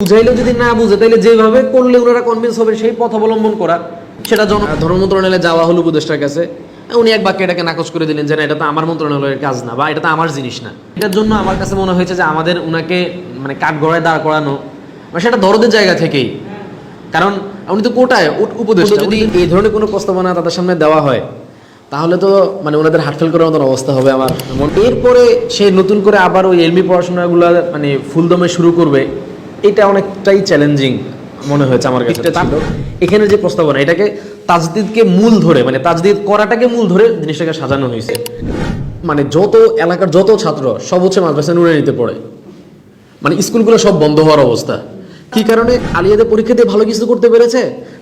বুঝাইলেও যদি না বুঝে তাহলে যেভাবে করলে ওনারা কনভিন্স হবে সেই পথ অবলম্বন করা সেটা জন ধর্ম মন্ত্রণালয়ে যাওয়া হলো উপদেষ্টার কাছে। উনি এক বাক্যে এটাকে নাকচ করে দিলেন যে না এটা তো আমার মন্ত্রণালয়ের কাজ না বা এটা তো আমার জিনিস না। এটার জন্য আমার কাছে মনে হয়েছে যে আমাদের উনাকে মানে কাঠগড়ায় দাঁড় করানো সেটা দরদের জায়গা থেকেই। কারণ উনি তো কোটায় উপ- উপদেষ্টা। যদি এই ধরনের কোনো প্রস্তাবনা তাদের সামনে দেওয়া হয় তাহলে তো মানে ওনাদের হার্টফেল করার মতন অবস্থা হবে আমার এরপরে সে নতুন করে আবার ওই এলমি পড়াশোনাগুলো মানে ফুলদমে শুরু করবে এটা অনেকটাই চ্যালেঞ্জিং মনে হয়েছে আমার কাছে। এখানে যে প্রস্তাবনা এটাকে তাজদিদকে মূল ধরে মানে তাজদিদ করাটাকে মূল ধরে জিনিসটাকে সাজানো হয়েছে। মানে যত এলাকার যত ছাত্র সব হচ্ছে মাদ্রাসা নুরে নিতে পড়ে। মানে স্কুলগুলো সব বন্ধ হওয়ার অবস্থা। কি কারণে আলিয়াদের পরীক্ষা দিয়ে ভালো কিছু করতে পেরেছে?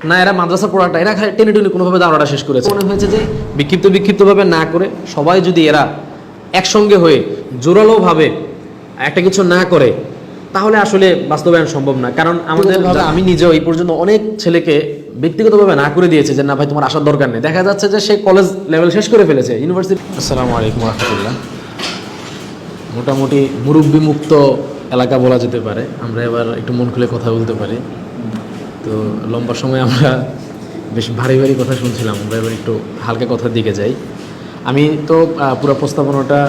না এরা মাদ্রাসা পড়াটা এরা টেনে টেনে কোনোভাবে দাঁড়াটা শেষ করেছে। মনে হয়েছে যে বিক্ষিপ্ত বিক্ষিপ্তভাবে না করে সবাই যদি এরা একসঙ্গে হয়ে জোরালোভাবে একটা কিছু না করে তাহলে আসলে বাস্তবায়ন সম্ভব না। কারণ আমাদের ভাবে আমি নিজেও এই পর্যন্ত অনেক ছেলেকে ব্যক্তিগতভাবে না করে দিয়েছে যে না ভাই তোমার আসার দরকার নেই। দেখা যাচ্ছে যে সে কলেজ লেভেল শেষ করে ফেলেছে ইউনিভার্সিটি আসসালামু আলাইকুম রহমতুল্লাহ। মোটামুটি মুরব্বী মুক্ত এলাকা বলা যেতে পারে। আমরা এবার একটু মন খুলে কথা বলতে পারি। তো লম্বা সময় আমরা বেশ ভারী ভারী কথা শুনছিলাম। আমরা এবার একটু হালকা কথার দিকে যাই। আমি তো পুরো প্রস্তাবনাটা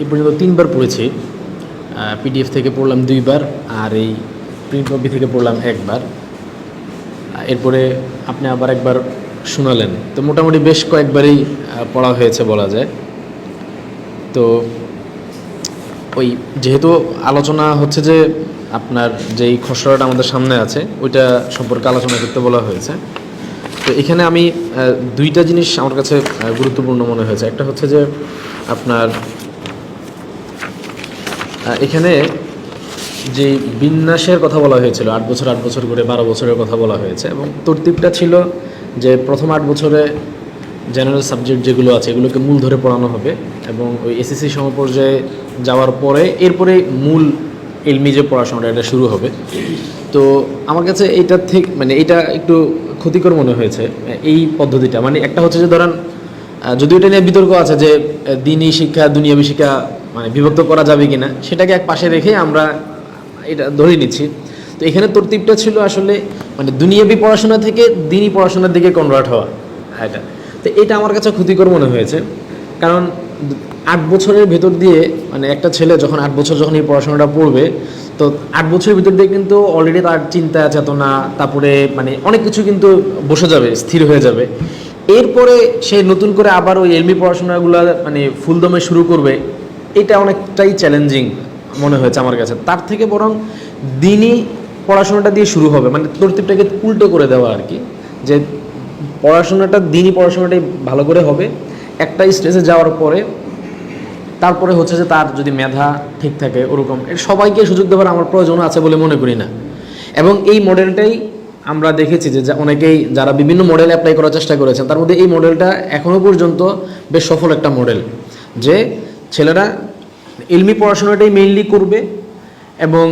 এই পর্যন্ত তিনবার পড়েছি। পিডিএফ থেকে পড়লাম দুইবার আর এই প্রিন্ট কপি থেকে পড়লাম একবার। এরপরে আপনি আবার একবার শোনালেন। তো মোটামুটি বেশ কয়েকবারই পড়া হয়েছে বলা যায়। তো ওই যেহেতু আলোচনা হচ্ছে যে আপনার যেই খসড়াটা আমাদের সামনে আছে, ওইটা সম্পর্কে আলোচনা করতে বলা হয়েছে। তো এখানে আমি দুইটা জিনিস আমার কাছে গুরুত্বপূর্ণ মনে হয়েছে। একটা হচ্ছে যে আপনার এখানে যে বিন্যাসের কথা বলা হয়েছিল, আট বছর আট বছর করে বারো বছরের কথা বলা হয়েছে এবং তরতিবটা ছিল যে প্রথম আট বছরে জেনারেল সাবজেক্ট যেগুলো আছে, এগুলোকে মূল ধরে পড়ানো হবে এবং ওই এসএসসি সমপর্যায়ে যাওয়ার পরে এরপরে মূল এলমি যে পড়াশোনাটা, এটা শুরু হবে। তো আমার কাছে এইটা থেকে মানে এটা একটু ক্ষতিকর মনে হয়েছে, এই পদ্ধতিটা। মানে একটা হচ্ছে যে ধরেন যদিও এটা নিয়ে বিতর্ক আছে যে দিনই শিক্ষা, দুনিয়াবী শিক্ষা বিভক্ত করা যাবে কিনা, সেটাকে এক পাশে রেখে আমরা এটা ধরে নিচ্ছি। তো এখানে তরতিবটা ছিল আসলে মানে দুনিয়াবী পড়াশোনা থেকে দিনই পড়াশোনার দিকে কনভার্ট হওয়া এটা তো এটা আমার কাছে ক্ষতিকর মনে হয়েছে। কারণ আট বছরের ভেতর দিয়ে মানে একটা ছেলে যখন আট বছর যখন এই পড়াশোনাটা পড়বে, তো আট বছরের ভিতর দিয়ে কিন্তু অলরেডি তার চিন্তা, চেতনা, তারপরে মানে অনেক কিছু কিন্তু বসে যাবে, স্থির হয়ে যাবে। এরপরে সে নতুন করে আবার ওই এলমি পড়াশোনাগুলো মানে ফুলদমে শুরু করবে। এটা অনেকটাই চ্যালেঞ্জিং মনে হয়েছে আমার কাছে। তার থেকে বরং দিনই পড়াশোনাটা দিয়ে শুরু হবে। মানে তরতিবটাকে উল্টো করে দেওয়া আর কি। যে পড়াশোনাটা, দিনই পড়াশোনাটাই ভালো করে হবে। একটা স্টেজে যাওয়ার পরে, তারপরে হচ্ছে যে তার যদি মেধা ঠিক থাকে ওরকম সবাইকে সুযোগ দেওয়ার আমার প্রয়োজন আছে বলে মনে করি না। এবং এই মডেলটাই আমরা দেখেছি যে, যা- অনেকেই যারা বিভিন্ন মডেল অ্যাপ্লাই করার চেষ্টা করেছেন, তার মধ্যে এই মডেলটা এখনও পর্যন্ত বেশ সফল একটা মডেল যে ছেলেরা ইলমি পড়াশোনাটাই মেইনলি করবে এবং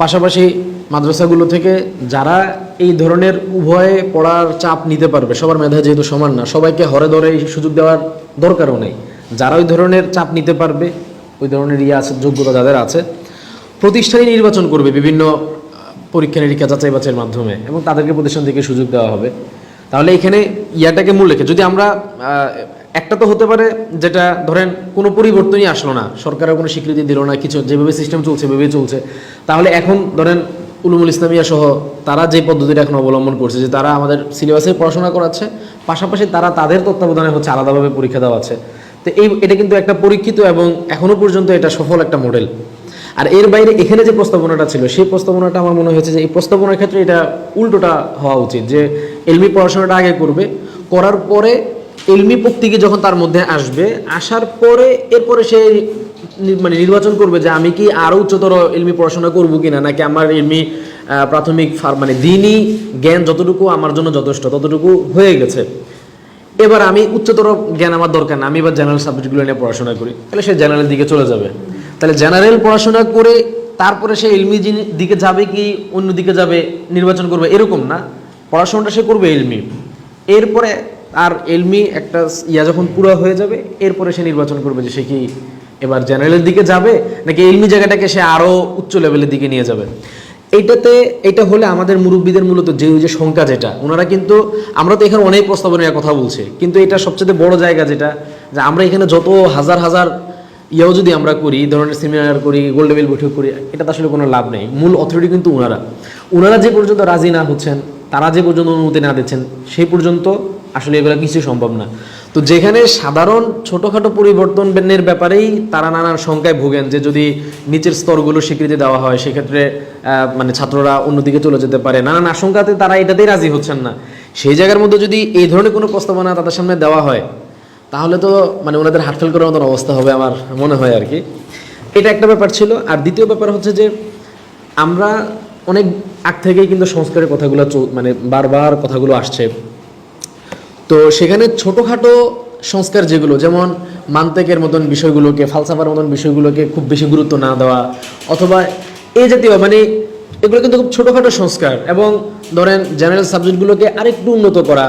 পাশাপাশি মাদ্রাসাগুলো থেকে যারা এই ধরনের উভয়ে পড়ার চাপ নিতে পারবে, সবার মেধা যেহেতু সমান না, সবাইকে হরে ধরে এই সুযোগ দেওয়ার দরকারও নেই। যারা ওই ধরনের চাপ নিতে পারবে, ওই ধরনের ইয়ে আছে, যোগ্যতা যাদের আছে, প্রতিষ্ঠানই নির্বাচন করবে বিভিন্ন পরীক্ষা নিরীক্ষা যাচাই বাছাইয়ের মাধ্যমে এবং তাদেরকে প্রতিষ্ঠান থেকে সুযোগ দেওয়া হবে। তাহলে এখানে ইয়াটাকে মূল রেখে, যদি আমরা একটা তো হতে পারে যেটা ধরেন কোনো পরিবর্তনই আসলো না সরকারের কোনো স্বীকৃতি দিল না, কিছু যেভাবে সিস্টেম চলছে ভেবেই চলছে। তাহলে এখন ধরেন উলুমুল ইসলামিয়া সহ তারা যে পদ্ধতিটা এখন অবলম্বন করছে, যে তারা আমাদের সিলেবাসে পড়াশোনা করাচ্ছে, পাশাপাশি তারা তাদের তত্ত্বাবধানে হচ্ছে আলাদাভাবে পরীক্ষা দেওয়া আছে। তো এই, এটা কিন্তু একটা পরীক্ষিত এবং এখনও পর্যন্ত এটা সফল একটা মডেল আর এর বাইরে এখানে যে প্রস্তাবনাটা ছিল, সেই প্রস্তাবনাটা আমার মনে হয়েছে যে এই প্রস্তাবনার ক্ষেত্রে এটা উল্টোটা হওয়া উচিত, যে এলবি পড়াশোনাটা আগে করবে, করার পরে এলমি পক্তিকে যখন তার মধ্যে আসবে, আসার পরে এরপরে সে মানে নির্বাচন করবে যে আমি কি আরও উচ্চতর এলমি পড়াশোনা করব কিনা, নাকি আমার এলমি প্রাথমিক মানে দিনই জ্ঞান যতটুকু আমার জন্য যথেষ্ট ততটুকু হয়ে গেছে। এবার আমি উচ্চতর জ্ঞান আমার দরকার না, আমি এবার জেনারেল সাবজেক্টগুলো নিয়ে পড়াশোনা করি, তাহলে সে জেনারেল দিকে চলে যাবে। তাহলে জেনারেল পড়াশোনা করে তারপরে সে এলমি দিকে যাবে কি অন্য দিকে যাবে, নির্বাচন করবে, এরকম না। পড়াশোনাটা সে করবে এলমি। এরপরে আর এলমি একটা ইয়া যখন পুরো হয়ে যাবে, এরপরে সে নির্বাচন করবে যে সে কি এবার জেনারেলের দিকে যাবে, নাকি এলমি জায়গাটাকে সে আরও উচ্চ লেভেলের দিকে নিয়ে যাবে? এইটাতে এটা হলে আমাদের মুরব্বীদের মূলত যে যে সংখ্যা যেটা, ওনারা কিন্তু, আমরা তো এখানে অনেক প্রস্তাবনীয় কথা বলছি, কিন্তু এটা সবচেয়ে বড় জায়গা যেটা, যে আমরা এখানে যত হাজার হাজার ইয়েও যদি আমরা করি, এই ধরনের সেমিনার করি গোল্ড লেভেল বৈঠক করি এটা তো আসলে কোনো লাভ নেই। মূল অথরিটি কিন্তু ওনারা। ওনারা যে পর্যন্ত রাজি না হচ্ছেন, তারা যে পর্যন্ত অনুমতি না দিচ্ছেন, সেই পর্যন্ত আসলে এগুলো কিছু সম্ভব না। তো যেখানে সাধারণ ছোটোখাটো পরিবর্তনের ব্যাপারেই তারা নানান শঙ্কায় ভোগেন যে যদি নিচের স্তরগুলো স্বীকৃতি দেওয়া হয়, সেক্ষেত্রে মানে ছাত্ররা অন্যদিকে চলে যেতে পারে। নানান আশঙ্কাতে তারা এটাতেই রাজি হচ্ছেন না। সেই জায়গার মধ্যে যদি এই ধরনের কোনো প্রস্তাবনা তাদের সামনে দেওয়া হয়, তাহলে তো মানে ওনাদের হার্টফেল করার মতন অবস্থা হবে আমার মনে হয় আর কি। এটা একটা ব্যাপার ছিল। আর দ্বিতীয় ব্যাপার হচ্ছে যে, আমরা অনেক আগ থেকেই কিন্তু সংস্কারের কথাগুলো মানে বারবার কথাগুলো আসছে। তো সেখানে ছোটোখাটো সংস্কার যেগুলো, যেমন মান্তেকের মতন বিষয়গুলোকে, ফালসাফার মতন বিষয়গুলোকে খুব বেশি গুরুত্ব না দেওয়া, অথবা এই জাতীয় মানে এগুলো কিন্তু খুব ছোটোখাটো সংস্কার এবং ধরেন জেনারেল সাবজেক্টগুলোকে আরেকটু উন্নত করা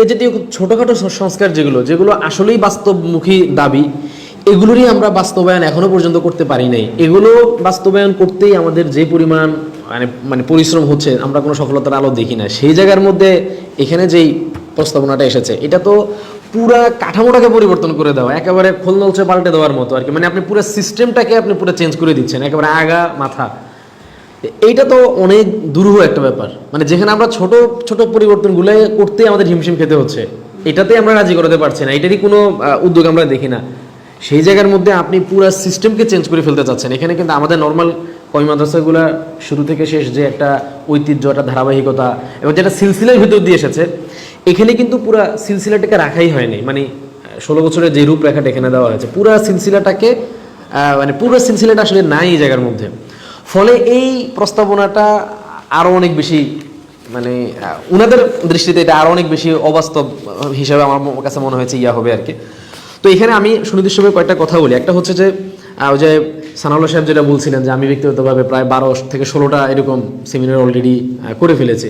এই জাতীয় খুব ছোটোখাটো সংস্কার যেগুলো যেগুলো আসলেই বাস্তবমুখী দাবি, এগুলোরই আমরা বাস্তবায়ন এখনও পর্যন্ত করতে পারি নাই। এগুলো বাস্তবায়ন করতেই আমাদের যে পরিমাণ মানে মানে পরিশ্রম হচ্ছে, আমরা কোনো সফলতার আলো দেখি না। সেই জায়গার মধ্যে এখানে যেই প্রস্তাবনাটা এসেছে। এটা তো পুরা কাঠামোটাকে পরিবর্তন করে দেওয়া, একেবারে খোলনলচে পাল্টে দেওয়ার মতো আর কি। মানে আপনি পুরো সিস্টেমটাকে আপনি পুরো চেঞ্জ করে দিচ্ছেন, একেবারে আগা, মাথা। এইটা তো অনেক দুরূহ একটা ব্যাপার। মানে যেখানে আমরা ছোট ছোট পরিবর্তনগুলো করতে আমাদের হিমশিম খেতে হচ্ছে, এটাতে আমরা রাজি করাতে পারছি না। এটারই কোনো উদ্যোগ আমরা দেখি না। সেই জায়গার মধ্যে আপনি পুরো সিস্টেমকে চেঞ্জ করে ফেলতে চাচ্ছেন। এখানে কিন্তু আমাদের নর্মাল কই মাদ্রাসাগুলো শুরু থেকে শেষ যে একটা ঐতিহ্য একটা ধারাবাহিকতা এবং যেটা সিলসিলার ভিতর দিয়ে এসেছে এখানে কিন্তু পুরো সিলসিলাটাকে রাখাই হয়নি। মানে ষোলো বছরের যে রূপরেখাটা এখানে দেওয়া হয়েছে পুরো সিলসিলাটাকে মানে পুরো সিলসিলাটা আসলে নাই এই জায়গার মধ্যে। ফলে এই প্রস্তাবনাটা আরও অনেক বেশি মানে আহ, উনাদের দৃষ্টিতে এটা আরও অনেক বেশি অবাস্তব হিসাবে আমার কাছে মনে হয়েছে ইয়া হবে আর কি। তো এখানে আমি সুনির্দিষ্টভাবে কয়েকটা কথা বলি। একটা হচ্ছে যে ওই যে সানাউল্লাহ সাহেব যেটা বলছিলেন যে আমি ব্যক্তিগতভাবে প্রায় বারো থেকে ষোলোটা এরকম সেমিনার অলরেডি করে ফেলেছি।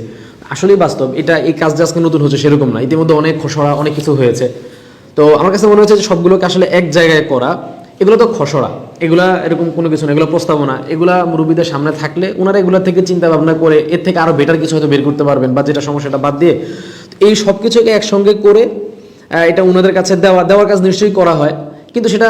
আসলেই বাস্তব, এটা এই কাজ যে আজকে নতুন হচ্ছে, সেরকম না। ইতিমধ্যে অনেক খসড়া, অনেক কিছু হয়েছে। তো আমার কাছে মনে হচ্ছে যে সবগুলোকে আসলে এক জায়গায় করা, এগুলো তো খসড়া। এগুলা এরকম কোনো কিছু না, এগুলো প্রস্তাবনা। এগুলা মুরব্বীদের সামনে থাকলে ওনারা এগুলা থেকে চিন্তা ভাবনা করে, এর থেকে আরও বেটার কিছু হয়তো বের করতে পারবেন বা যেটা সমস্যাটা বাদ দিয়ে। এই সব কিছুকে একসঙ্গে করে এটা ওনাদের কাছে দেওয়া, দেওয়ার কাজ নিশ্চয়ই করা হয়। কিন্তু সেটা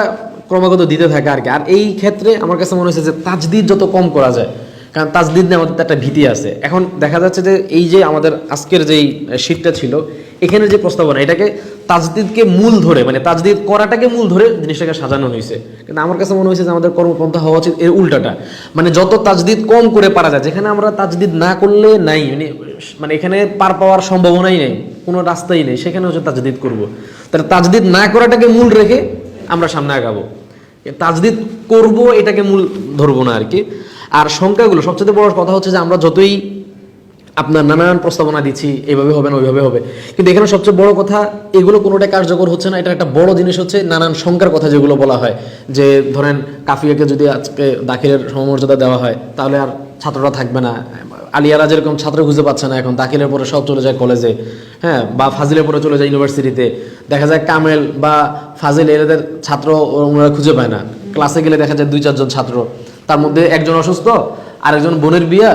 ক্রমাগত দিতে থাকে আর কি। আর এই ক্ষেত্রে আমার কাছে মনে হচ্ছে যে তাজদিদ যত কম করা যায়, কারণ তাজদিদ নিয়ে আমাদের একটা ভীতি আছে। এখন দেখা যাচ্ছে যে এই যে আমাদের আজকের যেই শীতটা ছিল, এখানে যে প্রস্তাবনা, এটাকে তাজদিদকে মূল ধরে মানে তাজদিদ করাটাকে মূল ধরে জিনিসটাকে সাজানো হয়েছে। কিন্তু আমার কাছে মনে হয়েছে যে আমাদের কর্মপন্থা হওয়া উচিত এর উল্টাটা। মানে যত তাজদিদ কম করে পারা যায়, যেখানে আমরা তাজদিদ না করলে নাই মানে মানে এখানে পার পাওয়ার সম্ভাবনাই নেই, কোনো রাস্তাই নেই সেখানে হচ্ছে তাজদিদ করব। তাহলে তাজদিদ না করাটাকে মূল রেখে আমরা সামনে আগাবো। তাজদিদ করব, এটাকে মূল ধরবো না আর কি। আর সংখ্যাগুলো, সবচেয়ে বড় কথা হচ্ছে যে আমরা যতই আপনার নানান প্রস্তাবনা দিচ্ছি এইভাবে হবে না, ওইভাবে হবে। কিন্তু এখানে সবচেয়ে বড় কথা, এগুলো কোনোটা কার্যকর হচ্ছে না, এটা একটা বড় জিনিস হচ্ছে নানান সংখ্যার কথা যেগুলো বলা হয়। যে ধরেন, কাফিয়াকে যদি আজকে দাখিলের সমমর্যাদা দেওয়া হয়, তাহলে আর ছাত্ররা থাকবে না। আলিয়ারা যেরকম ছাত্র খুঁজে পাচ্ছে না এখন, দাখিলের পরে সব চলে যায় কলেজে হ্যাঁ বা ফাজিলের পরে চলে যায় ইউনিভার্সিটিতে দেখা যায় কামেল বা ফাজিল এদের ছাত্র ওনারা খুঁজে পায় না। ক্লাসে গেলে দেখা যায় দুই চারজন ছাত্র। তার মধ্যে একজন অসুস্থ, আরেকজন বোনের বিয়া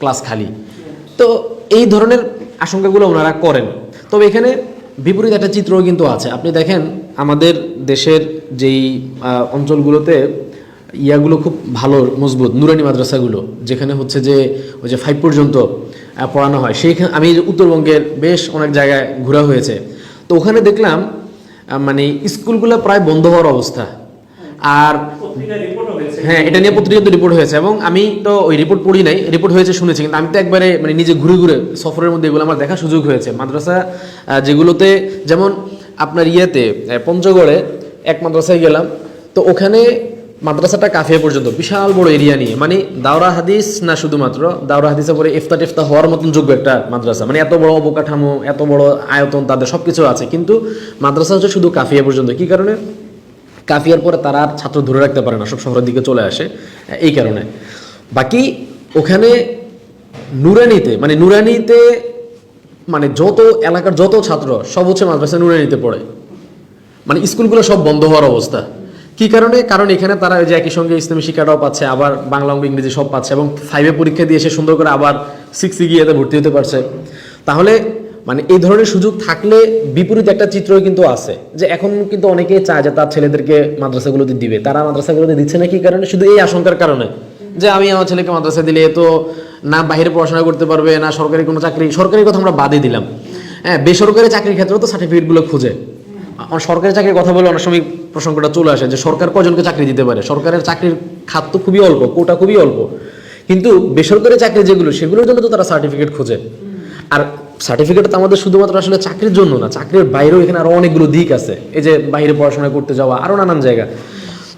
ক্লাস খালি। তো এই ধরনের আশঙ্কাগুলো ওনারা করেন। তবে এখানে বিপরীত একটা চিত্রও কিন্তু আছে। আপনি দেখেন, আমাদের দেশের যেই অঞ্চলগুলোতে ইয়াগুলো খুব ভালো মজবুত নুরানি মাদ্রাসাগুলো যেখানে হচ্ছে যে ওই যে ফাইভ পর্যন্ত পড়ানো হয়। সেইখানে আমি উত্তরবঙ্গের বেশ অনেক জায়গায় ঘোরা হয়েছে। তো ওখানে দেখলাম মানে স্কুলগুলো প্রায় বন্ধ হওয়ার অবস্থা। আর হ্যাঁ এটা নিয়ে পত্রিকাতে রিপোর্ট হয়েছে এবং আমি তো ওই রিপোর্ট পড়ি নাই রিপোর্ট হয়েছে শুনেছি কিন্তু আমি তো একবারে মানে নিজে ঘুরে ঘুরে সফরের মধ্যে এগুলো আমার দেখার সুযোগ হয়েছে। মাদ্রাসা যেগুলোতে যেমন আপনার ইয়েতে পঞ্চগড়ে এক মাদ্রাসায় গেলাম তো ওখানে মাদ্রাসাটা কাফিয়া পর্যন্ত, বিশাল বড় এরিয়া নিয়ে। মানে দাওরা হাদিস না শুধুমাত্র, দাওরা হাদিসে পরে ইফতা টেফতা হওয়ার মতন যোগ্য একটা মাদ্রাসা। মানে এত বড় অবকাঠামো, এত বড় আয়তন, তাদের সব কিছু আছে। কিন্তু মাদ্রাসা হচ্ছে শুধু কাফিয়া পর্যন্ত। কি কারণে? কাফিয়ার পরে তারা আর ছাত্র ধরে রাখতে পারে না, সব শহরের দিকে চলে আসে। এই কারণে। বাকি ওখানে নুরানিতে মানে নুরানিতে মানে যত এলাকার যত ছাত্র, সব হচ্ছে মাদ্রাসা নুরানিতে পড়ে। মানে স্কুলগুলো সব বন্ধ হওয়ার অবস্থা। কি কারণে? কারণ এখানে তারা ওই যে একই সঙ্গে ইসলামী শিক্ষাটাও পাচ্ছে, আবার বাংলা অঙ্ক ইংরেজি সব পাচ্ছে এবং ফাইভে পরীক্ষা দিয়ে সে সুন্দর করে আবার সিক্সে গিয়ে এতে ভর্তি হতে পারছে। তাহলে মানে এই ধরনের সুযোগ থাকলে বিপরীত একটা চিত্র কিন্তু আছে, যে এখন কিন্তু অনেকেই চায় যে তার ছেলেদেরকে মাদ্রাসাগুলোতে দিবে। তারা মাদ্রাসাগুলোতে দিচ্ছে না কি কারণে? শুধু এই আশঙ্কার কারণে, যে আমি আমার ছেলেকে মাদ্রাসা দিলে তো না বাইরে পড়াশোনা করতে পারবে, না সরকারি কোনো চাকরি, সরকারি কথা আমরা বাদই দিলাম। হ্যাঁ বেসরকারি চাকরির ক্ষেত্রেও তো সার্টিফিকেটগুলো খুঁজে। আমার সরকারি চাকরির কথা বলে অনেক সময় প্রসঙ্গটা চলে আসে যে সরকার কজনকে চাকরি দিতে পারে? সরকারের চাকরির খাত তো খুবই অল্প, কোটা খুবই অল্প। কিন্তু বেসরকারি চাকরি যেগুলো, সেগুলোর জন্য তো তারা সার্টিফিকেট খোঁজে। আর সার্টিফিকেট তো আমাদের শুধুমাত্র আসলে চাকরির জন্য না, চাকরির বাইরেও এখানে আরও অনেকগুলো দিক আছে। এই যে বাইরে পড়াশোনা করতে যাওয়া, আরও নানান জায়গা।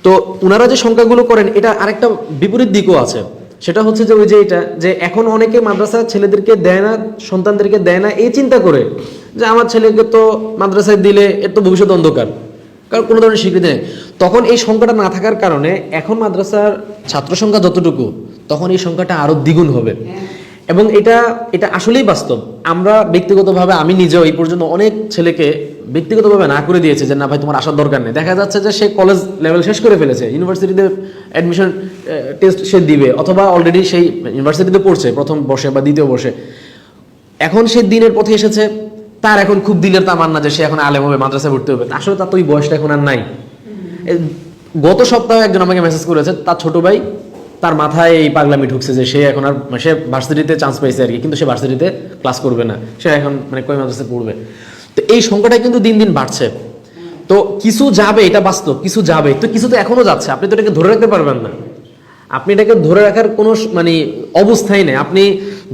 তো ওনারা যে সংখ্যাগুলো করেন, এটা আরেকটা বিপরীত দিকও আছে। সেটা হচ্ছে যে ওই যে এটা, যে এখন অনেকে মাদ্রাসা ছেলেদেরকে দেয় না, সন্তানদেরকে দেয় না, এই চিন্তা করে যে আমার ছেলেকে তো মাদ্রাসায় দিলে এর তো ভবিষ্যৎ অন্ধকার কারণ কোনো ধরনের স্বীকৃতি নেই। তখন এই সংখ্যাটা না থাকার কারণে এখন মাদ্রাসার ছাত্র সংখ্যা যতটুকু তখন এই সংখ্যাটা আরও দ্বিগুণ হবে। এবং এটা এটা আসলেই বাস্তব। আমরা ব্যক্তিগতভাবে আমি নিজেও এই পর্যন্ত অনেক ছেলেকে ব্যক্তিগতভাবে না করে দিয়েছে যে না ভাই তোমার আসার দরকার নেই। দেখা যাচ্ছে যে সে কলেজ লেভেল শেষ করে ফেলেছে ইউনিভার্সিটিতে অ্যাডমিশন টেস্ট সে দিবে অথবা অলরেডি সেই ইউনিভার্সিটিতে পড়ছে প্রথম বর্ষে বা দ্বিতীয় বর্ষে। এখন সে দিনের পথে এসেছে তার এখন খুব দিনের তামান্না যে সে এখন আলেম হবে মাদ্রাসায় ভর্তি হবে। আসলে তার তো ওই বয়সটা এখন আর নাই। গত সপ্তাহে একজন আমাকে মেসেজ করেছে, তার ছোট ভাই, তার মাথায় এই পাগলামি ঢুকছে যে সে এখন আর সে ভার্সিটিতে চান্স পাইছে আর কি, কিন্তু সে ভার্সিটিতে ক্লাস করবে না। সে এখন মানে কই মাদ্রাসায় পড়বে। তো এই সংখ্যাটা কিন্তু দিন দিন বাড়ছে। তো কিছু যাবে, এটা বাস্তব, কিছু যাবে, তো কিছু তো এখনও যাচ্ছে। আপনি তো এটাকে ধরে রাখতে পারবেন না। আপনি এটাকে ধরে রাখার কোনো মানে অবস্থাই নেই। আপনি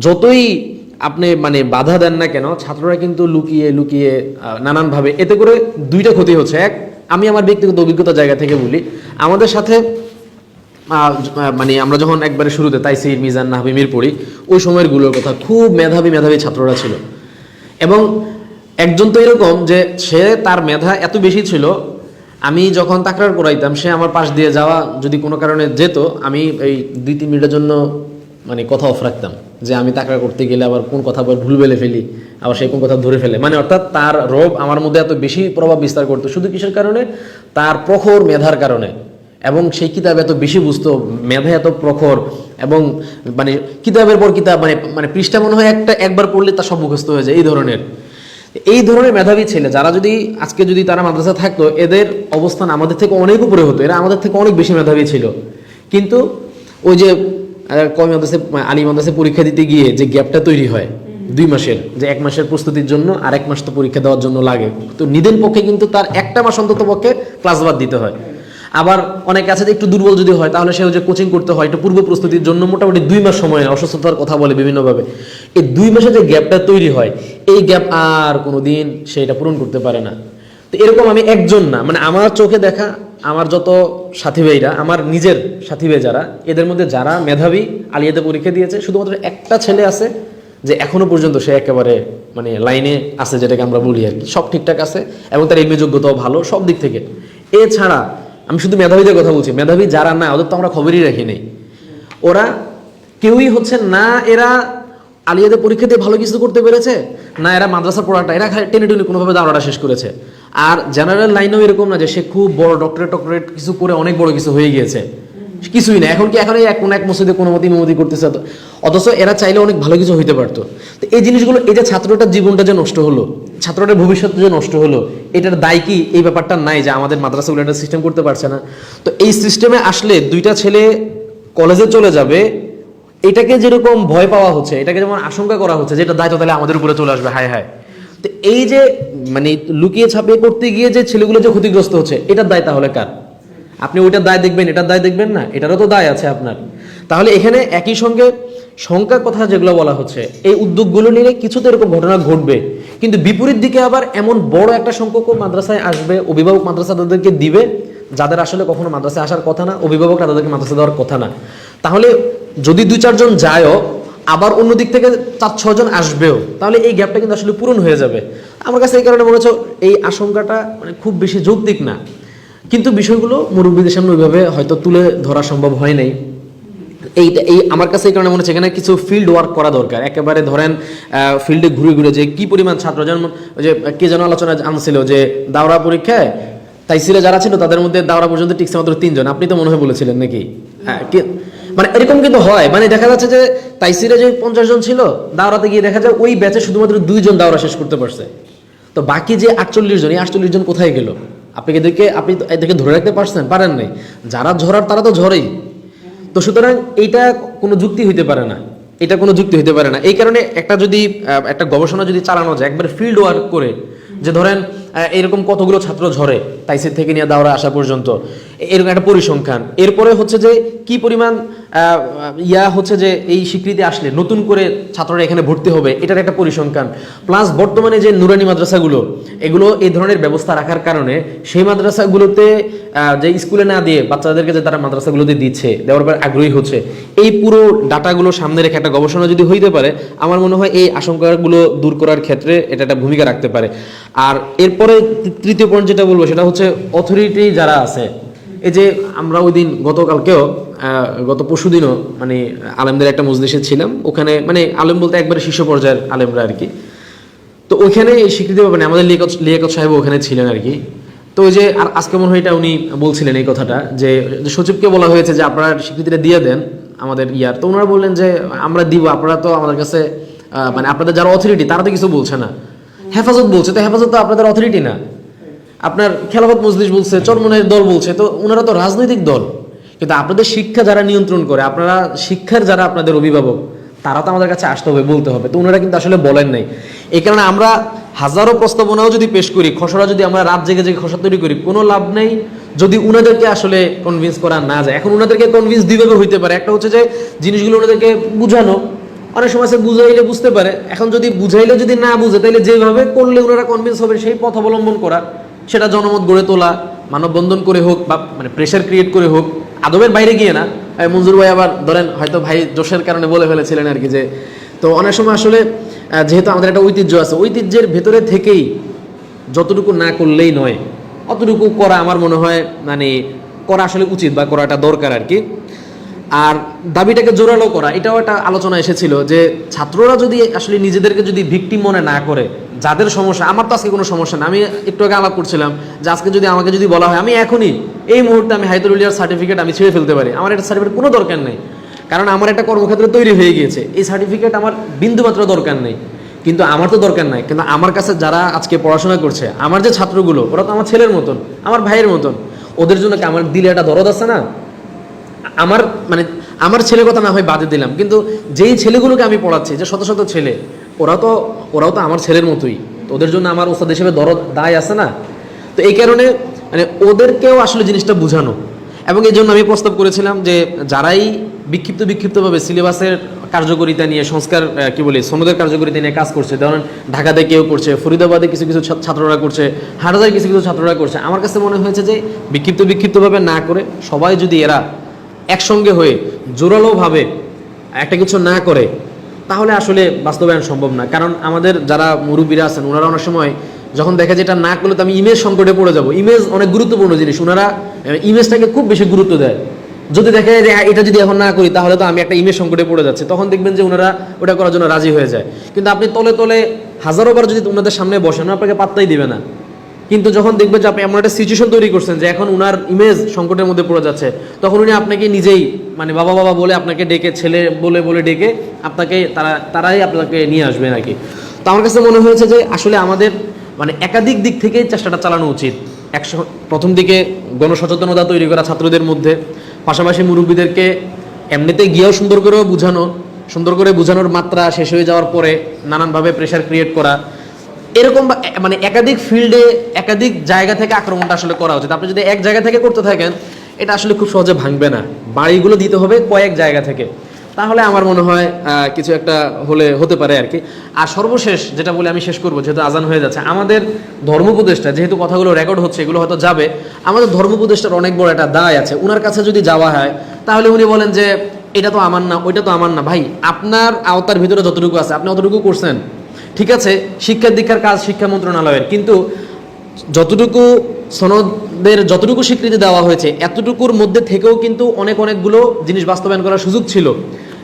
যতই আপনি মানে বাধা দেন না কেন? ছাত্ররা কিন্তু লুকিয়ে লুকিয়ে নানানভাবে, এতে করে দুইটা ক্ষতি হচ্ছে। এক, আমি আমার ব্যক্তিগত অভিজ্ঞতা জায়গা থেকে বলি। আমাদের সাথে মানে আমরা যখন একবারে শুরুতে তাইসির, মিজান, নাহবি মির পড়ি ওই সময়েরগুলোর কথা খুব মেধাবী মেধাবী ছাত্ররা ছিল। এবং একজন তো এরকম যে সে তার মেধা এত বেশি ছিল, আমি যখন তাকরার করাইতাম, সে আমার পাশ দিয়ে যাওয়া যদি কোনো কারণে যেত, আমি এই দুই তিন মিনিটের জন্য মানে কথা অফ রাখতাম যে আমি তাকরা করতে গেলে আবার কোন কথা আবার ভুল বেলে ফেলি, আবার সেই কোন কথা ধরে ফেলে। মানে অর্থাৎ তার রোগ আমার মধ্যে এত বেশি প্রভাব বিস্তার করতো, শুধু কিসের কারণে? তার প্রখর মেধার কারণে। এবং সেই কিতাব এত বেশি বুঝতো, মেধা এত প্রখর, এবং মানে কিতাবের পর কিতাব মানে মানে পৃষ্ঠা মনে হয় একটা, একবার পড়লে তা সব মুখস্থ হয়ে যায়, এই ধরনের। এই ধরনের মেধাবী ছেলে, যারা যদি আজকে যদি তারা মাদ্রাসা থাকতো, এদের অবস্থান আমাদের থেকে অনেক উপরে হতো, এরা আমাদের থেকে অনেক বেশি মেধাবী ছিল। কিন্তু ওই যে কমি মাদ্রাসে আলী মাদ্রাসে পরীক্ষা দিতে গিয়ে যে গ্যাপটা তৈরি হয় দুই মাসের যে এক মাসের প্রস্তুতির জন্য আর এক মাস তো পরীক্ষা দেওয়ার জন্য লাগে। তো নিদেন পক্ষে কিন্তু তার একটা মাস অন্তত পক্ষে ক্লাস বাদ দিতে হয়। আবার অনেকে আছে যে একটু দুর্বল যদি হয় তাহলে সে যে কোচিং করতে হয় একটু পূর্ব প্রস্তুতির জন্য মোটামুটি দুই মাস সময় অসুস্থতার কথা বলে বিভিন্নভাবে। এই দুই মাসে যে গ্যাপটা তৈরি হয় এই গ্যাপ আর কোনোদিন সে এটা পূরণ করতে পারে না। তো এরকম আমি একজন না মানে আমার চোখে দেখা আমার যত সাথী ভাইরা, আমার নিজের সাথী ভাই যারা, এদের মধ্যে যারা মেধাবী আলিয়াতে পরীক্ষা দিয়েছে, শুধুমাত্র একটা ছেলে আছে যে এখনও পর্যন্ত সে একেবারে মানে লাইনে আছে যেটাকে আমরা বলি আর কি। সব ঠিকঠাক আছে এবং তার এমনি যোগ্যতাও ভালো, সব দিক থেকে। এছাড়া আমি শুধু মেধাবীদের কথা বলছি, মেধাবী যারা না, ওদের তো আমরা খবরই রাখি নেই। ওরা কেউই হচ্ছে না, এরা আলিয়াদের পরীক্ষা দিয়ে ভালো কিছু করতে পেরেছে, না এরা মাদ্রাসা পড়াটা, এরা টেনে টেনে কোনোভাবে দাঁড়াটা শেষ করেছে। আর জেনারেল লাইনেও এরকম না যে সে খুব বড় ডক্টরেট টক্টরেট কিছু করে অনেক বড় কিছু হয়ে গিয়েছে। কিছুই না। এখন কি এখন এক কোন এক মসজিদে কোনো মতি মমতি করতেছে? অথচ এরা চাইলে অনেক ভালো কিছু হইতে পারতো। তো এই জিনিসগুলো, এই যে ছাত্রটার জীবনটা যে নষ্ট হলো, ছাত্রটার ভবিষ্যৎ যে নষ্ট হলো, এটার দায় কি? এই ব্যাপারটা নাই যে আমাদের মাদ্রাসাগুলো একটা সিস্টেম করতে পারছে না। তো এই সিস্টেমে আসলে দুইটা ছেলে কলেজে চলে যাবে, এটাকে যেরকম ভয় পাওয়া হচ্ছে, এটাকে যেমন আশঙ্কা করা হচ্ছে যেটা দায়িত্ব তাহলে আমাদের উপরে চলে আসবে, হায় হায়। তো এই যে মানে লুকিয়ে ছাপিয়ে করতে গিয়ে যে ছেলেগুলো যে ক্ষতিগ্রস্ত হচ্ছে, এটার দায় তাহলে কার? আপনি ওইটার দায় দেখবেন, এটার দায় দেখবেন না, এটারও তো দায় আছে আপনার। তাহলে এখানে একই সঙ্গে সংখ্যার কথা যেগুলো বলা হচ্ছে, এই উদ্যোগগুলো নিয়ে কিছু তো এরকম ঘটনা ঘটবে। কিন্তু বিপরীত দিকে আবার এমন বড় একটা সংখ্যক মাদ্রাসায় আসবে, অভিভাবক মাদ্রাসা তাদেরকে দিবে, যাদের আসলে কখনো মাদ্রাসায় আসার কথা না, অভিভাবকরা তাদেরকে মাদ্রাসা দেওয়ার কথা না। তাহলে যদি দুই চারজন যায়ও আবার অন্য দিক থেকে চার ছজন আসবেও, তাহলে এই গ্যাপটা কিন্তু আসলে পূরণ হয়ে যাবে। আমার কাছে এই কারণে মনে হচ্ছে এই আশঙ্কাটা মানে খুব বেশি যৌক্তিক না। কিন্তু বিষয়গুলো মুরব্বীদের সামনে ওইভাবে হয়তো তুলে ধরা সম্ভব হয় নাই। এইটা এই আমার কাছে এই কারণে মনে হচ্ছে এখানে কিছু ফিল্ড ওয়ার্ক করা দরকার। একেবারে ধরেন ফিল্ডে ঘুরে ঘুরে যে কি পরিমাণ ছাত্র যেমন যে কে যেন আলোচনা আনছিল যে দাওরা পরীক্ষায় তাই তাইসিরে যারা ছিল তাদের মধ্যে দাওরা পর্যন্ত টিকছে মাত্র তিনজন। আপনি তো মনে হয় বলেছিলেন নাকি? হ্যাঁ মানে এরকম কিন্তু হয়। মানে দেখা যাচ্ছে যে তাইসিরে যে পঞ্চাশ জন ছিল, দাওরাতে গিয়ে দেখা যায় ওই ব্যাচে শুধুমাত্র দুইজন দাওরা শেষ করতে পারছে। তো বাকি যে আটচল্লিশ জন, এই আটচল্লিশ জন কোথায় গেল? আপনি এদেরকে আপনি এদেরকে ধরে রাখতে পারছেন? পারেন নাই। যারা ঝরার, তারা তো ঝরেই। তো সুতরাং এইটা কোনো যুক্তি হইতে পারে না। এটা কোনো যুক্তি হইতে পারে না। এই কারণে একটা যদি একটা গবেষণা যদি চালানো যায়, একবার ফিল্ড ওয়ার্ক করে, যে ধরেন এরকম কতগুলো ছাত্র ঝরে তাইসির থেকে নিয়ে দাওরা আসা পর্যন্ত এরকম একটা পরিসংখ্যান। এরপরে হচ্ছে যে কি পরিমাণ ইয়া হচ্ছে যে এই স্বীকৃতি আসলে, নতুন করে ছাত্ররা এখানে ভর্তি হবে, এটার একটা পরিসংখ্যান। প্লাস বর্তমানে যে নুরানি মাদ্রাসাগুলো, এগুলো এই ধরনের ব্যবস্থা রাখার কারণে সেই মাদ্রাসাগুলোতে যে স্কুলে না দিয়ে বাচ্চাদেরকে যে তারা মাদ্রাসাগুলোতে দিচ্ছে, দেওয়ার পর আগ্রহী হচ্ছে, এই পুরো ডাটাগুলো সামনে রেখে একটা গবেষণা যদি হইতে পারে, আমার মনে হয় এই আশঙ্কাগুলো দূর করার ক্ষেত্রে এটা একটা ভূমিকা রাখতে পারে। আর এরপরে তৃতীয় পয়েন্ট যেটা বলব, সেটা হচ্ছে অথরিটি যারা আছে এই যে আমরা ওই দিন গতকালকেও গত পরশু দিনও মানে আলেমদের একটা মজলিসে ছিলাম। ওখানে মানে আলেম বলতে একবারে শীর্ষ পর্যায়ের আলেমরা আর কি। তো ওইখানে স্বীকৃতি পাবেন, আমাদের লিয়াকত লিয়াকত সাহেব ওখানে ছিলেন আর কি। তো ওই যে আর আজকে মনে হয় এটা উনি বলছিলেন এই কথাটা, যে সচিবকে বলা হয়েছে যে আপনারা স্বীকৃতিটা দিয়ে দেন আমাদের ইয়ার। তো ওনারা বললেন যে আমরা দিব, আপনারা তো আমাদের কাছে মানে আপনাদের যারা অথরিটি তারা তো কিছু বলছে না। হেফাজত বলছে, তো হেফাজত তো আপনাদের অথরিটি না। আপনার খেলাফত মজলিস বলছে চরমনের দল বলছে, তো ওনারা তো রাজনৈতিক দল। কিন্তু আপনাদের শিক্ষা যারা নিয়ন্ত্রণ করে, আপনারা শিক্ষার যারা আপনাদের অভিভাবক, তারা তো আমাদের কাছে আসতে হবে, বলতে হবে। তো ওনারা কিন্তু আসলে বলেন নাই। এই কারণে আমরা হাজারো প্রস্তাবনাও যদি পেশ করি, খসড়া যদি আমরা রাত জেগে জেগে খসড়া তৈরি করি, কোনো লাভ নেই। যদি উনাদেরকে আসলে কনভিন্স করা না যায়, এখন উনাদেরকে কনভিন্স দুইভাবে হইতে পারে। একটা হচ্ছে যে, জিনিসগুলো ওনাদেরকে বুঝানো, অনেক সময় সে বুঝাইলে বুঝতে পারে। এখন যদি বুঝাইলে যদি না বুঝে তাহলে যেভাবে করলে ওনারা কনভিন্স হবে, সেই পথ অবলম্বন করা। সেটা জনমত গড়ে তোলা, মানববন্ধন করে হোক বা মানে প্রেশার ক্রিয়েট করে হোক, আদবের বাইরে গিয়ে না মঞ্জুর ভাই আবার ধরেন হয়তো ভাই জোশের কারণে বলে ফেলেছিলেন আর কি যে, তো অনেক সময় আসলে যেহেতু আমাদের একটা ঐতিহ্য আছে, ঐতিহ্যের ভেতরে থেকেই যতটুকু না করলেই নয়, অতটুকু করা আমার মনে হয় মানে করা আসলে উচিত বা করাটা দরকার আর কি। আর দাবিটাকে জোরালো করা, এটাও একটা আলোচনা এসেছিল যে, ছাত্ররা যদি আসলে নিজেদেরকে যদি ভিকটিম মনে না করে যাদের সমস্যা, আমার তো আজকে কোনো সমস্যা না, আমি একটু আগে আলাপ করছিলাম যে আজকে যদি আমাকে যদি বলা হয়, আমি এখনই এই মুহূর্তে আমি হাইদরুলিয়ার সার্টিফিকেট আমি ছেড়ে ফেলতে পারি। আমার এটা সার্টিফিকেট কোনো দরকার নেই। কারণ আমার একটা কর্মক্ষেত্র তৈরি হয়ে গিয়েছে। এই সার্টিফিকেট আমার বিন্দুমাত্র দরকার নেই। কিন্তু আমার তো দরকার নাই। কিন্তু আমার কাছে যারা আজকে পড়াশোনা করছে, আমার যে ছাত্রগুলো, ওরা তো আমার ছেলের মতন, আমার ভাইয়ের মতন। ওদের জন্য আমার দিলে একটা দরদ আছে না? আমার মানে আমার ছেলের কথা না হয় বাদে দিলাম। কিন্তু যেই ছেলেগুলোকে আমি পড়াচ্ছি, যে শত শত ছেলে, ওরা তো ওরাও তো আমার ছেলের মতোই। তো ওদের জন্য আমার ওস্তাদ হিসেবে দরদ দায় আছে না? তো এই কারণে মানে ওদেরকেও আসলে জিনিসটা বোঝানো। এবং এই জন্য আমি প্রস্তাব করেছিলাম যে যারাই বিক্ষিপ্ত বিক্ষিপ্তভাবে সিলেবাসের কার্যকরিতা নিয়ে, সংস্কার কি বলি, সনদের কার্যকরিতা নিয়ে কাজ করছে, ধরেন ঢাকাতে কেউ করছে, ফরিদাবাদে কিছু কিছু ছাত্ররা করছে হাটাজায় কিছু কিছু ছাত্ররা করছে। আমার কাছে মনে হয়েছে যে বিক্ষিপ্ত বিক্ষিপ্তভাবে না করে সবাই যদি এরা একসঙ্গে হয়ে জোরালোভাবে একটা কিছু না করে তাহলে আসলে বাস্তবায়ন সম্ভব না। কারণ আমাদের যারা মুরব্বীরা আছেন ওনারা অনেক সময় যখন দেখে যে এটা না করলে তো আমি ইমেজ সংকটে পড়ে যাব। ইমেজ অনেক গুরুত্বপূর্ণ জিনিস। ওনারা ইমেজটাকে খুব বেশি গুরুত্ব দেয়। যদি দেখে যে হ্যাঁ, এটা যদি এখন না করি তাহলে তো আমি একটা ইমেজ সংকটে পড়ে যাচ্ছে। তখন দেখবেন যে ওনারা ওটা করার জন্য রাজি হয়ে যায়। কিন্তু আপনি তলে তলে হাজারো বার যদি ওনাদের সামনে বসেন আপনাকে পাত্তাই দিবে না। কিন্তু যখন দেখবেন যে আপনি এমন একটা সিচুয়েশন তৈরি করছেন যে এখন উনার ইমেজ সংকটের মধ্যে পড়ে যাচ্ছে, তখন উনি আপনাকে নিজেই মানে বাবা বাবা বলে আপনাকে ডেকে, ছেলে বলে বলে ডেকে আপনাকে তারা, তারাই আপনাকে নিয়ে আসবে নাকি তো আমার কাছে মনে হয়েছে যে আসলে আমাদের মানে একাধিক দিক থেকে চেষ্টাটা চালানো উচিত। একশো, প্রথম দিকে গণসচেতনতা তৈরি করা ছাত্রদের মধ্যে, পাশাপাশি মুরব্বীদেরকে এমনিতে গিয়েও সুন্দর করেও বোঝানো, সুন্দর করে বোঝানোর মাত্রা শেষ হয়ে যাওয়ার পরে নানানভাবে প্রেশার ক্রিয়েট করা এরকম মানে একাধিক ফিল্ডে, একাধিক জায়গা থেকে আক্রমণটা আসলে করা উচিত। আপনি যদি এক জায়গা থেকে করতে থাকেন, এটা আসলে খুব সহজে ভাঙবে না। বাড়িগুলো দিতে হবে কয়েক জায়গা থেকে। তাহলে আমার মনে হয় কিছু একটা হলে হতে পারে আর কি। আর সর্বশেষ যেটা বলে আমি শেষ করব, যেহেতু আজান হয়ে যাচ্ছে, আমাদের ধর্মোপদেষ্টা যেহেতু কথাগুলো রেকর্ড হচ্ছে, এগুলো হয়তো যাবে। আমাদের ধর্মোপদেষ্টার অনেক বড় একটা দায় আছে। ওনার কাছে যদি যাওয়া হয়, তাহলে উনি বলেন যে, এটা তো আমার না, ওইটা তো আমার না। ভাই, আপনার আওতার ভিতরে যতটুকু আছে, আপনি অতটুকু করছেন। ঠিক আছে শিক্ষা দীক্ষার কাজ শিক্ষা মন্ত্রণালয়ের কিন্তু যতটুকু সনদের যতটুকু স্বীকৃতি দেওয়া হয়েছে এতটুকুর মধ্যে থেকেও কিন্তু অনেক অনেকগুলো জিনিস বাস্তবায়ন করার সুযোগ ছিল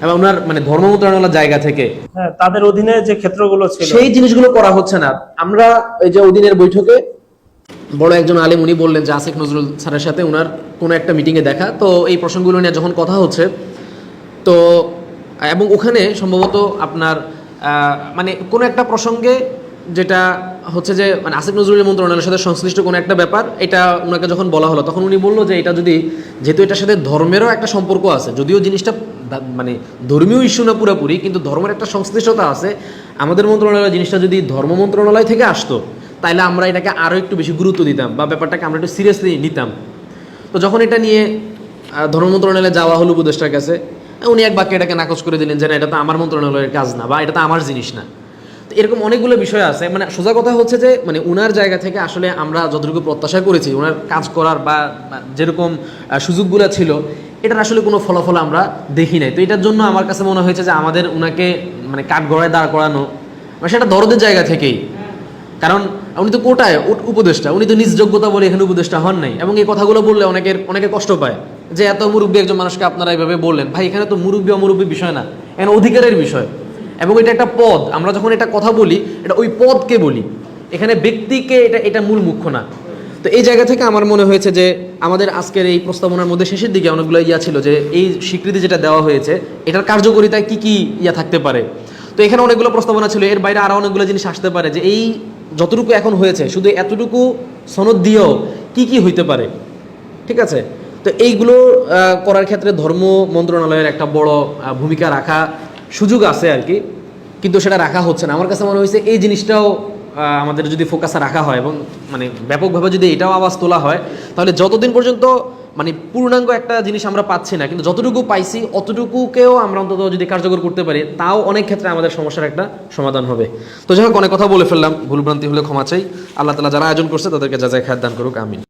এবং ওনার মানে ধর্ম মন্ত্রণালয়ের জায়গা থেকে। হ্যাঁ তাদের অধীনে যে ক্ষেত্রগুলো ছিল। সেই জিনিসগুলো করা হচ্ছে না। আমরা এই যে অধীনের বৈঠকে বড় একজন আলেম উনি বললেন যে আসিফ নজরুল স্যারের সাথে ওনার কোনো একটা মিটিংয়ে দেখা। তো এই প্রসঙ্গগুলো নিয়ে যখন কথা হচ্ছে তো এবং ওখানে সম্ভবত আপনার মানে কোনো একটা প্রসঙ্গে যেটা হচ্ছে যে মানে আসিফ নজরুলের মন্ত্রণালয়ের সাথে সংশ্লিষ্ট কোনো একটা ব্যাপার, এটা ওনাকে যখন বলা হলো, তখন উনি বলল যে এটা যদি, যেহেতু এটার সাথে ধর্মেরও একটা সম্পর্ক আছে, যদিও জিনিসটা মানে ধর্মীয় ইস্যু না পুরোপুরি, কিন্তু ধর্মের একটা সংশ্লিষ্টতা আছে, আমাদের মন্ত্রণালয়ের জিনিসটা যদি ধর্ম মন্ত্রণালয় থেকে আসতো তাহলে আমরা এটাকে আরও একটু বেশি গুরুত্ব দিতাম বা ব্যাপারটাকে আমরা একটু সিরিয়াসলি নিতাম। তো যখন এটা নিয়ে ধর্ম মন্ত্রণালয়ে যাওয়া হলো উপদেষ্টার কাছে উনি এক বাক্যে এটাকে নাকচ করে দিলেন যে না, এটা তো আমার মন্ত্রণালয়ের কাজ না, বা এটা তো আমার জিনিস না। তো এরকম অনেকগুলো বিষয় আছে। মানে সোজা কথা হচ্ছে যে মানে উনার জায়গা থেকে আসলে আমরা যতটুকু প্রত্যাশা করেছি ওনার কাজ করার বা যেরকম সুযোগগুলো ছিল, এটার আসলে কোনো ফলাফল আমরা দেখি নাই। তো এটার জন্য আমার কাছে মনে হয়েছে যে আমাদের উনাকে মানে কাঠ গড়ায় দাঁড় করানো মানে সেটা দরদের জায়গা থেকেই। কারণ উনি তো কোটায়, উপ- উপদেষ্টা, উনি তো নিজ যোগ্যতা বলে এখানে উপদেষ্টা হন নাই। এবং এই কথাগুলো বললে অনেকের, অনেকে কষ্ট পায়। যে এত মুরব্বী একজন মানুষকে আপনারা এইভাবে বললেন। ভাই, এখানে তো মুরব্বী অমুরব্বী বিষয় না। এখানে অধিকারের বিষয়। এবং এটা একটা পদ। আমরা যখন এটা কথা বলি, এটা ওই পদকে বলি। এখানে ব্যক্তিকে এটা এটা মূল মুখ্য না। তো এই জায়গা থেকে আমার মনে হয়েছে যে, আমাদের আজকের এই প্রস্তাবনার মধ্যে শেষের দিকে অনেকগুলো ইয়া ছিল যে, এই স্বীকৃতি যেটা দেওয়া হয়েছে, এটার কার্যকরিতায় কি কি ইয়া থাকতে পারে? তো এখানে অনেকগুলো প্রস্তাবনা ছিল। এর বাইরে আরও অনেকগুলো জিনিস আসতে পারে যে, এই যতটুকু এখন হয়েছে, শুধু এতটুকু সনদ দিয়েও কি কি হইতে পারে? ঠিক আছে? তো এইগুলো করার ক্ষেত্রে ধর্ম মন্ত্রণালয়ের একটা বড় ভূমিকা রাখা সুযোগ আছে আর কি। কিন্তু সেটা রাখা হচ্ছে না। আমার কাছে মনে হয়েছে এই জিনিসটাও আমাদের যদি ফোকাসে রাখা হয় এবং মানে ব্যাপকভাবে যদি এটাও আওয়াজ তোলা হয়, তাহলে যতদিন পর্যন্ত মানে পূর্ণাঙ্গ একটা জিনিস আমরা পাচ্ছি না, কিন্তু যতটুকু পাইছি, অতটুকুকেও আমরা অন্তত যদি কার্যকর করতে পারি, তাও অনেক ক্ষেত্রে আমাদের সমস্যার একটা সমাধান হবে। তো যাই হোক, অনেক কথা বলে ফেললাম। ভুলভ্রান্তি হলে ক্ষমা চাই। আল্লাহ তালা যারা আয়োজন করছে, তাদেরকে যা যা খায় দান করুক, আমিন।